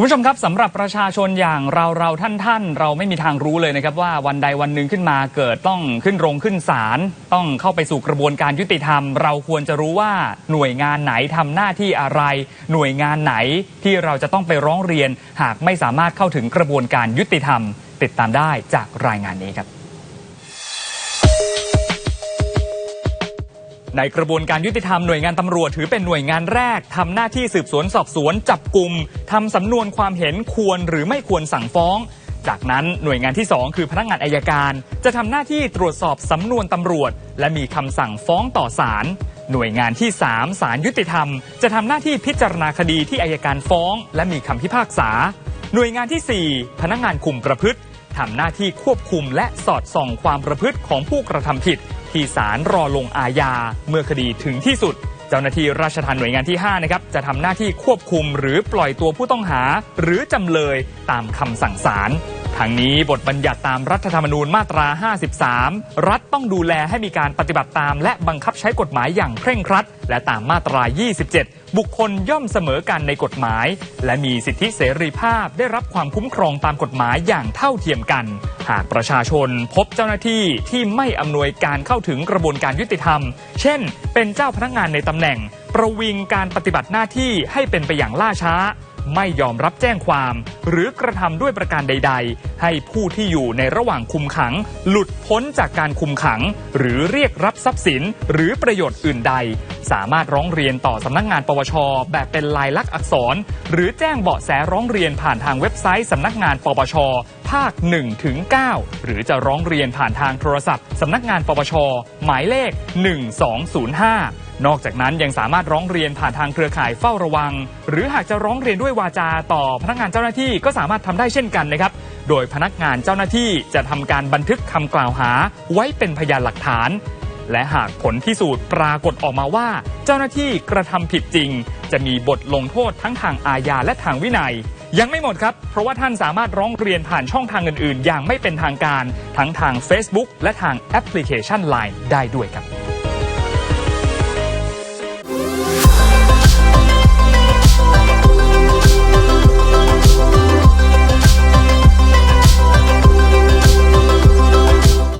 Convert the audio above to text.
คุณผู้ชมครับสำหรับประชาชนอย่างเราเราท่านท่านเราไม่มีทางรู้เลยนะครับว่าวันใดวันหนึ่งขึ้นมาเกิดต้องขึ้นโรงขึ้นศาลต้องเข้าไปสู่กระบวนการยุติธรรม เราควรจะรู้ว่าหน่วยงานไหนทำหน้าที่อะไร หน่วยงานไหนที่เราจะต้องไปร้องเรียน หากไม่สามารถเข้าถึงกระบวนการยุติธรรม ติดตามได้จากรายงานนี้ครับ ในกระบวนการยุติธรรมหน่วยงานตำรวจถือเป็นหน่วยงานแรกทำหน้าที่สืบสวนสอบสวน จับกลุ่มทำสำนวนความเห็นควรหรือไม่ควรสั่งฟ้อง จากนั้นหน่วยงานที่ 2 คือพนักงานอายการ จะทำหน้าที่ตรวจสอบสำนวนตำรวจ และมีคำสั่งฟ้องต่อศาลหน่วยงานที่ 3 ศาลยุติธรรม จะทำหน้าที่พิจารณาคดีที่อายการฟ้อง และมีคำพิพากษา หน่วยงานทีสี่4 พนักงานคุมประพฤติทำหน้าที่ควบคุมและสอดส่องความประพฤติของผู้กระทำผิด ที่ศาลรอลงอาญาเมื่อคดีถึงที่สุด เจ้าหน้าที่ราชทัณฑ์หน่วยงานที่ 5 นะครับ จะทำหน้าที่ควบคุมหรือปล่อยตัวผู้ต้องหา หรือจำเลยตามคำสั่งศาลทั้งนี้บทบัญญัติตามรัฐธรรมนูญมาตรา 53 รัฐต้องดูแลให้มีการปฏิบัติตาม และบังคับใช้กฎหมายอย่างเคร่งครัด และตามมาตรา 27 บุคคลย่อมเสมอกันในกฎหมาย และมีสิทธิเสรีภาพได้รับความคุ้มครองตามกฎหมายอย่างเท่าเทียมกัน หากประชาชนพบเจ้าหน้าที่ที่ไม่อำนวยการเข้าถึงกระบวนการยุติธรรม เช่น เป็นเจ้าพนักงานในตำแหน่ง ประวิงการปฏิบัติหน้าที่ให้เป็นไปอย่างล่าช้า ไม่ยอมรับแจ้งความ หรือกระทำด้วยประการใด ๆ ให้ผู้ที่อยู่ในระหว่างคุมขัง หลุดพ้นจากการคุมขัง หรือเรียกรับทรัพย์สิน หรือประโยชน์อื่นใด สามารถร้องเรียนต่อสำนักงานปวชแบบเป็นลายลักษณ์อักษร หรือแจ้งเบาะแสร้องเรียนผ่านทางเว็บไซต์สำนักงานปปช ภาค 1 ถึง 9 หรือจะร้องเรียนผ่านทางโทรศัพท์ สำนักงานปปช หมายเลข 1205 นอกจากนั้นยังสามารถร้องเรียนผ่านทางเครือข่ายเฝ้าระวัง หรือหากจะร้องเรียนด้วยวาจาต่อพนักงานเจ้าหน้าที่ก็สามารถทำได้เช่นกันนะครับ โดยพนักงานเจ้าหน้าที่จะทำการบันทึกคำกล่าวหา ไว้เป็นพยานหลักฐานและหากผลพิสูจน์ปรากฏออกมาว่า เจ้าหน้าที่กระทำผิดจริง จะมีบทลงโทษทั้งทางอาญาและทางวินัย ยังไม่หมดครับ เพราะว่าท่านสามารถร้องเรียนผ่านช่องทางอื่น ๆ อย่างไม่เป็นทางการ ทั้งทาง Facebook และทางแอปพลิเคชัน Line ได้ด้วยครับ